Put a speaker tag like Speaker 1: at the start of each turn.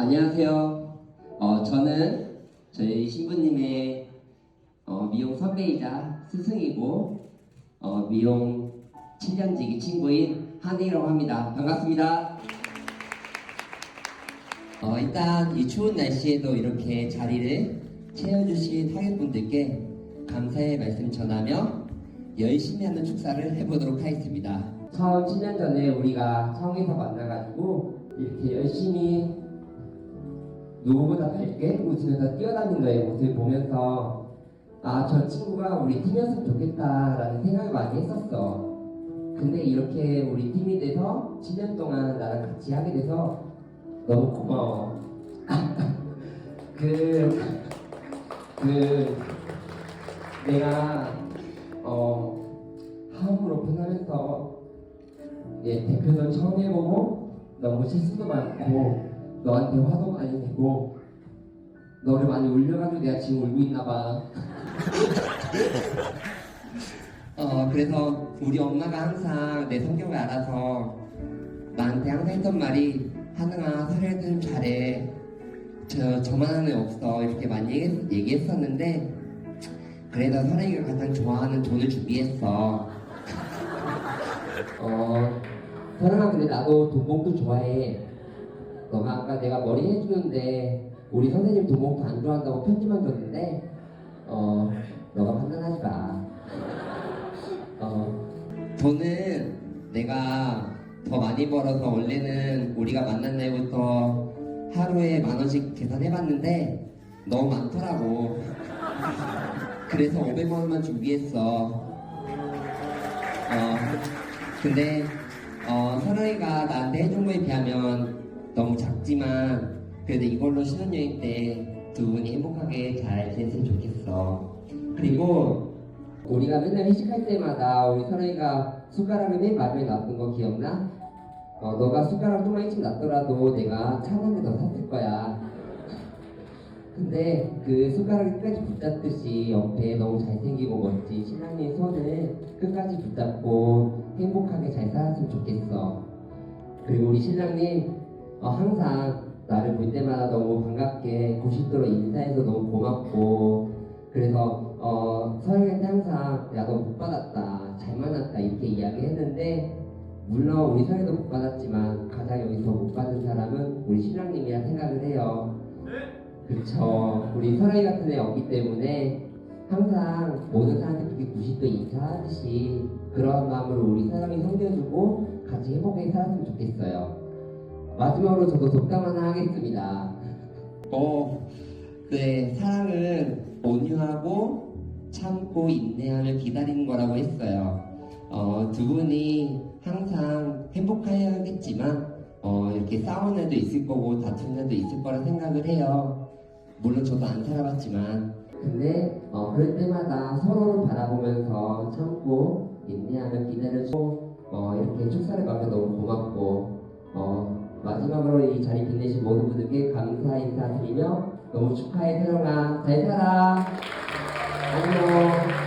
Speaker 1: 안녕하세요. 어, 저는 저희 신부님의 어, 미용 선배이자 스승이고 어, 미용 7년지기 친구인 한혜라고 합니다. 반갑습니다. 어, 일단 이 추운 날씨에도 이렇게 자리를 채워주신 하객분들께 감사의 말씀 전하며 열심히 하는 축사를 해보도록 하겠습니다. 처음 7년 전에 우리가 처음에서 만나가지고 이렇게 열심히 누구보다 밝게 웃으면서 뛰어다니는 너의 모습을 보면서 아 저 친구가 우리 팀이었으면 좋겠다라는 생각을 많이 했었어. 근데 이렇게 우리 팀이 돼서 7년 동안 나랑 같이 하게 돼서 너무 고마워. 그, 그, 내가, 어, 하음을 오픈하면서, 예, 대표도 처음 해보고, 너무 실수도 많고, 너한테 화도 많이 내고, 너를 많이 울려가지고 내가 지금 울고 있나봐. 어, 그래서 우리 엄마가 항상 내 성격을 알아서 나한테 항상 했던 말이 하능아 사례 좀 잘해. 저, 저만한 애 없어. 이렇게 많이 얘기했, 얘기했었는데 그래도 사랑이가 가장 좋아하는 돈을 준비했어. 어 사랑아 근데 나도 돈봉투 좋아해 너가 아까 내가 머리 해주는데 우리 선생님 돈봉투 안 좋아한다고 편지만 줬는데 어 너가 판단하지 마 어, 돈은 내가 더 많이 벌어서 원래는 우리가 만난 날부터 하루에 만 원씩 계산해봤는데 너무 많더라고. 그래서 500만 원만 준비했어. 어, 근데 어, 사랑이가 나한테 해준 거에 비하면 너무 작지만 그래도 이걸로 신혼여행 때 두 분이 행복하게 잘 지냈으면 좋겠어. 그리고 우리가 맨날 회식할 때마다 우리 사랑이가 숟가락을 맨 마지막에 놨던 거 기억나? 어, 너가 숟가락 좀만 일찍 놨더라도 내가 차한대 더 샀을 거야. 근데 그 숟가락을 끝까지 붙잡듯이 옆에 너무 잘생기고 멋진 신랑의 손을 끝까지 붙잡고 행복하게 잘 살았으면 좋겠어. 그리고 우리 신랑님 어, 항상 나를 볼 때마다 너무 반갑게 90도로 인사해서 너무 고맙고 그래서 어, 서영이한테 항상 야 너 못 받았다 잘 만났다 이렇게 이야기했는데 물론 우리 서영이도 못 받았지만 가장 여기서 못 받은 사람은 우리 신랑님이라 생각을 해요. 그쵸. 우리 서영이 같은 애 없기 때문에 항상 모든 그렇게 90도 인사하듯이 그런 마음으로 우리 사랑이 섬겨주고 같이 행복하게 살았으면 좋겠어요. 마지막으로 저도 독담 하나 하겠습니다. 어, 네, 사랑은 온유하고 참고 인내하며 기다리는 거라고 했어요. 어, 두 분이 항상 행복해야겠지만, 어, 이렇게 싸우는 애도 있을 거고, 다투는 애도 있을 거라 생각을 해요. 물론 저도 안 살아봤지만. 근데, 어, 그럴 때마다 서로를 바라보면서 참고, 인내하며 기다려주고, 어, 이렇게 축사를 가면 너무 고맙고, 어, 마지막으로 이 자리 빛내신 모든 분들께 감사 인사드리며 너무 축하해 세롱아. 잘 살아. 안녕